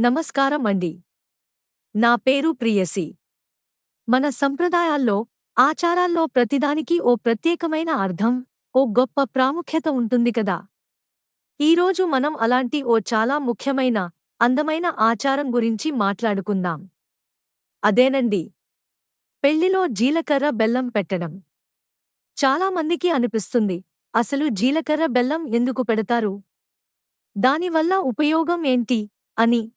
నమస్కారం అండి. నా పేరు ప్రియసి. మన సంప్రదాయాల్లో ఆచారాల్లో ప్రతిదానికి ఓ ప్రత్యేకమైన అర్థం ఓ గొప్ప ప్రాముఖ్యత ఉంటుంది కదా. ఈరోజు మనం అలాంటి ఓ చాలా ముఖ్యమైన అందమైన ఆచారం గురించి మాట్లాడుకుందాం. అదేనండి. పెళ్ళిలో జీలకర్ర బెల్లం పెట్టడం. చాలామందికి అనిపిస్తుంది అసలు జీలకర్ర బెల్లం ఎందుకు పెడతారు? దానివల్ల ఉపయోగం ఏంటి? అని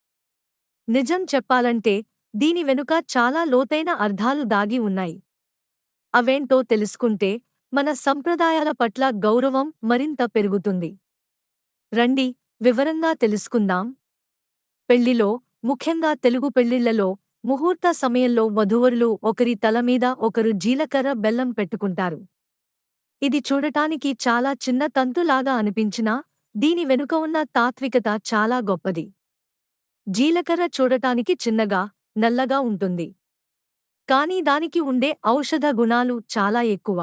నిజం చెప్పాలంటే దీని వెనుక చాలా లోతైన అర్థాలు దాగి ఉన్నాయి. అవేంటో తెలుసుకుంటే మన సంప్రదాయాల పట్ల గౌరవం మరింత పెరుగుతుంది. రండి వివరంగా తెలుసుకుందాం. పెళ్ళిలో ముఖ్యంగా తెలుగు పెళ్ళిళ్ళలో ముహూర్త సమయంలో వధూవరులు ఒకరి తలమీద ఒకరు జీలకర్ర బెల్లం పెట్టుకుంటారు. ఇది చూడటానికి చాలా చిన్న తంతులాగా అనిపించినా దీని వెనుక ఉన్న తాత్వికత చాలా గొప్పది. జీలకర్ర చూడటానికి చిన్నగా నల్లగా ఉంటుంది. కానీ దానికి ఉండే ఔషధ గుణాలు చాలా ఎక్కువ.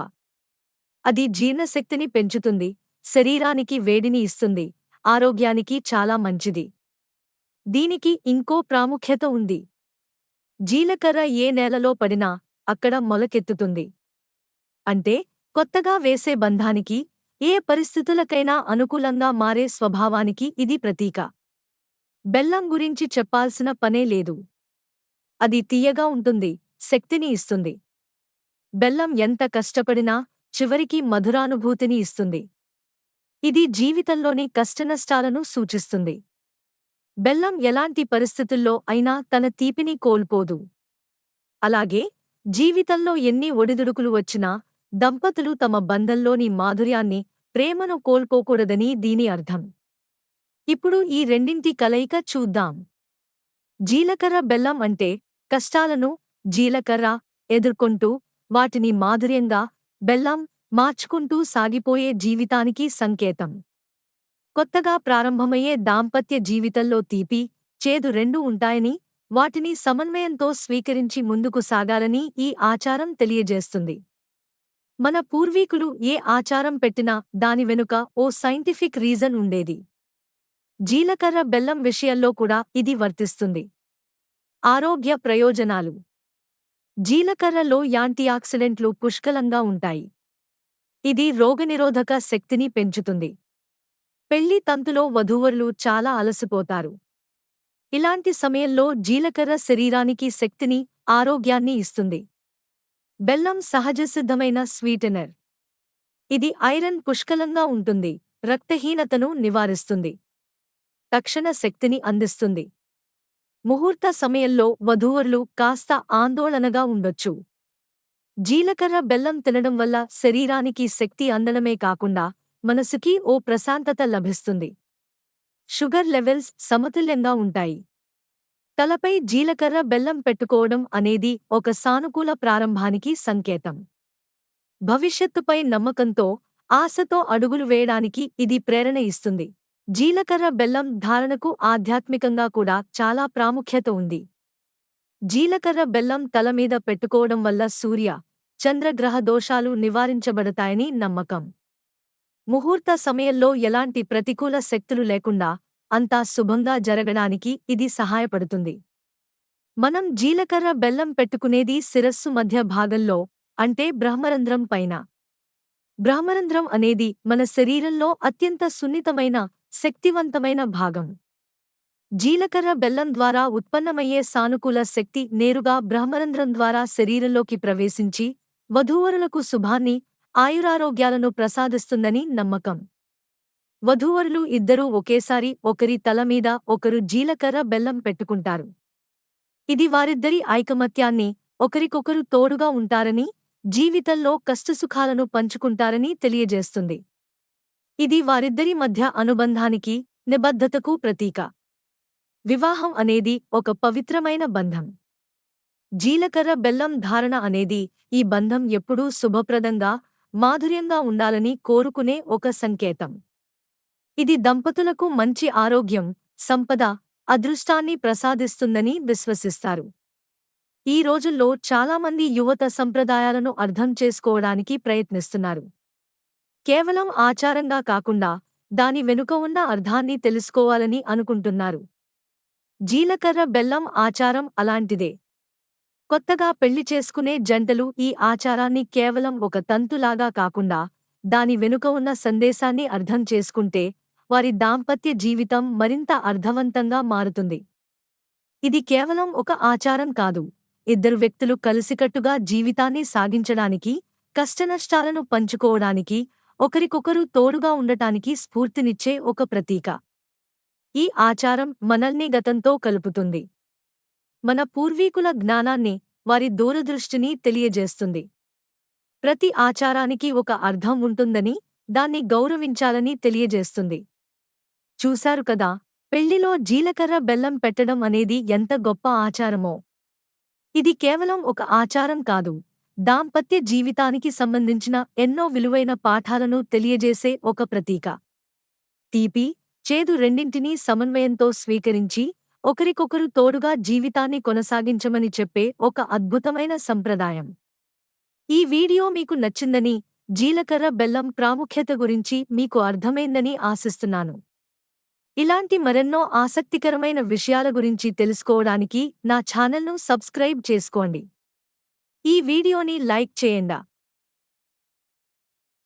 అది జీర్ణశక్తిని పెంచుతుంది శరీరానికి వేడిని ఇస్తుంది ఆరోగ్యానికి చాలా మంచిది. దీనికి ఇంకో ప్రాముఖ్యత ఉంది. జీలకర్ర ఏ నేలలో పడినా అక్కడ మొలకెత్తుతుంది. అంటే కొత్తగా వేసే బంధానికి ఏ పరిస్థితులకైనా అనుకూలంగా మారే స్వభావానికి ఇది ప్రతీక. బెల్లం గురించి చెప్పాల్సిన పనే లేదు. అది తీయగా ఉంటుంది శక్తిని ఇస్తుంది. బెల్లం ఎంత కష్టపడినా చివరికి మధురానుభూతిని ఇస్తుంది. ఇది జీవితంలోని కష్టనష్టాలను సూచిస్తుంది. బెల్లం ఎలాంటి పరిస్థితుల్లో అయినా తన తీపిని కోల్పోదు. అలాగే జీవితంలో ఎన్ని ఒడిదుడుకులు వచ్చినా దంపతులు తమ బంధంలోని మాధుర్యాన్ని ప్రేమను కోల్పోకూడదని దీని అర్థం. ఇప్పుడు ఈ రెండింటి కలయిక చూద్దాం. జీలకర్ర బెల్లం అంటే కష్టాలను జీలకర్ర ఎదుర్కొంటూ వాటిని మాధుర్యంగా బెల్లం మార్చుకుంటూ సాగిపోయే జీవితానికి సంకేతం. కొత్తగా ప్రారంభమయ్యే దాంపత్య జీవితంలో తీపి చేదు రెండూ ఉంటాయని వాటిని సమన్వయంతో స్వీకరించి ముందుకు సాగాలని ఈ ఆచారం తెలియజేస్తుంది. మన పూర్వీకులు ఏ ఆచారం పెట్టినా దాని వెనుక ఓ సైంటిఫిక్ రీజన్ ఉండేది. జీలకర్ర బెల్లం విషయంలో కూడా ఇది వర్తిస్తుంది. ఆరోగ్య ప్రయోజనాలు. జీలకర్రలో యాంటీఆక్సిడెంట్లు పుష్కలంగా ఉంటాయి. ఇది రోగనిరోధక శక్తిని పెంచుతుంది. పెళ్ళి తంతులో వధూవరులు చాలా అలసిపోతారు. ఇలాంటి సమయంలో జీలకర్ర శరీరానికి శక్తిని ఆరోగ్యాన్ని ఇస్తుంది. బెల్లం సహజసిద్ధమైన స్వీటెనర్. ఇది ఐరన్ పుష్కలంగా ఉంటుంది రక్తహీనతను నివారిస్తుంది. తక్షణ శక్తిని అందిస్తుంది. ముహూర్త సమయంలో వధూవరులు కాస్త ఆందోళనగా ఉండొచ్చు. జీలకర్ర బెల్లం తినడం వల్ల శరీరానికి శక్తి అందడమే కాకుండా మనసుకి ఓ ప్రశాంతత లభిస్తుంది. షుగర్ లెవెల్స్ సమతుల్యంగా ఉంటాయి. తలపై జీలకర్ర బెల్లం పెట్టుకోవడం అనేది ఒక సానుకూల ప్రారంభానికి సంకేతం. భవిష్యత్తుపై నమ్మకంతో ఆశతో అడుగులు వేయడానికి ఇది ప్రేరణ ఇస్తుంది. జీలకర్ర బెల్లం ధారణకు ఆధ్యాత్మికంగా కూడా చాలా ప్రాముఖ్యత ఉంది. జీలకర్ర బెల్లం తలమీద పెట్టుకోవడం వల్ల సూర్య చంద్రగ్రహ దోషాలు నివారించబడతాయని నమ్మకం. ముహూర్త సమయంలో ఎలాంటి ప్రతికూల శక్తులు లేకుండా అంతా శుభంగా జరగడానికి ఇది సహాయపడుతుంది. మనం జీలకర్ర బెల్లం పెట్టుకునేది శిరస్సు మధ్య భాగంలో అంటే బ్రహ్మరంధ్రం పైన. బ్రహ్మరంధ్రం అనేది మన శరీరంలో అత్యంత సున్నితమైన శక్తివంతమైన భాగం. జీలకర్ర బెల్లం ద్వారా ఉత్పన్నమయ్యే సానుకూల శక్తి నేరుగా బ్రహ్మరంధ్రం ద్వారా శరీరంలోకి ప్రవేశించి వధూవరులకు శుభాన్ని ఆయురారోగ్యాలను ప్రసాదిస్తుందని నమ్మకం. వధూవరులు ఇద్దరూ ఒకేసారి ఒకరి తలమీద ఒకరు జీలకర్ర బెల్లం పెట్టుకుంటారు. ఇది వారిద్దరి ఐకమత్యాన్ని ఒకరికొకరు తోడుగా ఉంటారని జీవితంలో కష్టసుఖాలను పంచుకుంటారని తెలియజేస్తుంది. ఇది వారిద్దరి మధ్య అనుబంధానికి నిబద్ధతకు ప్రతీక. వివాహం అనేది ఒక పవిత్రమైన బంధం. జీలకర్ర బెల్లం ధారణ అనేది ఈ బంధం ఎప్పుడూ శుభప్రదంగా మాధుర్యంగా ఉండాలని కోరుకునే ఒక సంకేతం. ఇది దంపతులకు మంచి ఆరోగ్యం సంపద అదృష్టాన్ని ప్రసాదిస్తుందని విశ్వసిస్తారు. ఈ రోజుల్లో చాలామంది యువత సంప్రదాయాలను అర్థం చేసుకోవడానికి ప్రయత్నిస్తున్నారు. కేవలం ఆచారంగా కాకుండా దాని వెనుక ఉన్న అర్థాన్ని తెలుసుకోవాలని అనుకుంటున్నారు. జీలకర్ర బెల్లం ఆచారం అలాంటిదే. కొత్తగా పెళ్ళి చేసుకునే జంటలు ఈ ఆచారాన్ని కేవలం ఒక తంతులాగా కాకుండా దాని వెనుక ఉన్న సందేశాన్ని అర్థం చేసుకుంటే వారి దాంపత్య జీవితం మరింత అర్థవంతంగా మారుతుంది. ఇది కేవలం ఒక ఆచారం కాదు. ఇద్దరు వ్యక్తులు కలిసికట్టుగా జీవితాన్ని సాగించడానికి కష్టనష్టాలను పంచుకోవడానికి ఒకరికొకరు తోడుగా ఉండటానికి స్ఫూర్తినిచ్చే ఒక ప్రతీక. ఈ ఆచారం మనల్ని గతంతో కలుపుతుంది. మన పూర్వీకుల జ్ఞానాన్ని వారి దూరదృష్టిని తెలియజేస్తుంది. ప్రతి ఆచారానికి ఒక అర్థం ఉంటుందని దాన్ని గౌరవించాలని తెలియజేస్తుంది. చూశారు కదా పెళ్ళిలో జీలకర్ర బెల్లం పెట్టడం అనేది ఎంత గొప్ప ఆచారమో. ఇది కేవలం ఒక ఆచారం కాదు. దాంపత్య జీవితానికి సంబంధించిన ఎన్నో విలువైన పాఠాలను తెలియజేసే ఒక ప్రతీక. తీపి చేదు రెండింటినీ సమన్వయంతో స్వీకరించి ఒకరికొకరు తోడుగా జీవితాన్ని కొనసాగించమని చెప్పే ఒక అద్భుతమైన సంప్రదాయం. ఈ వీడియో మీకు నచ్చిందని జీలకర్ర బెల్లం ప్రాముఖ్యత గురించి మీకు అర్థమైందని ఆశిస్తున్నాను. ఇలాంటి మరెన్నో ఆసక్తికరమైన విషయాల గురించి తెలుసుకోవడానికి నా ఛానల్ను సబ్స్క్రైబ్ చేసుకోండి. ఈ వీడియోని లైక్ చేయండా.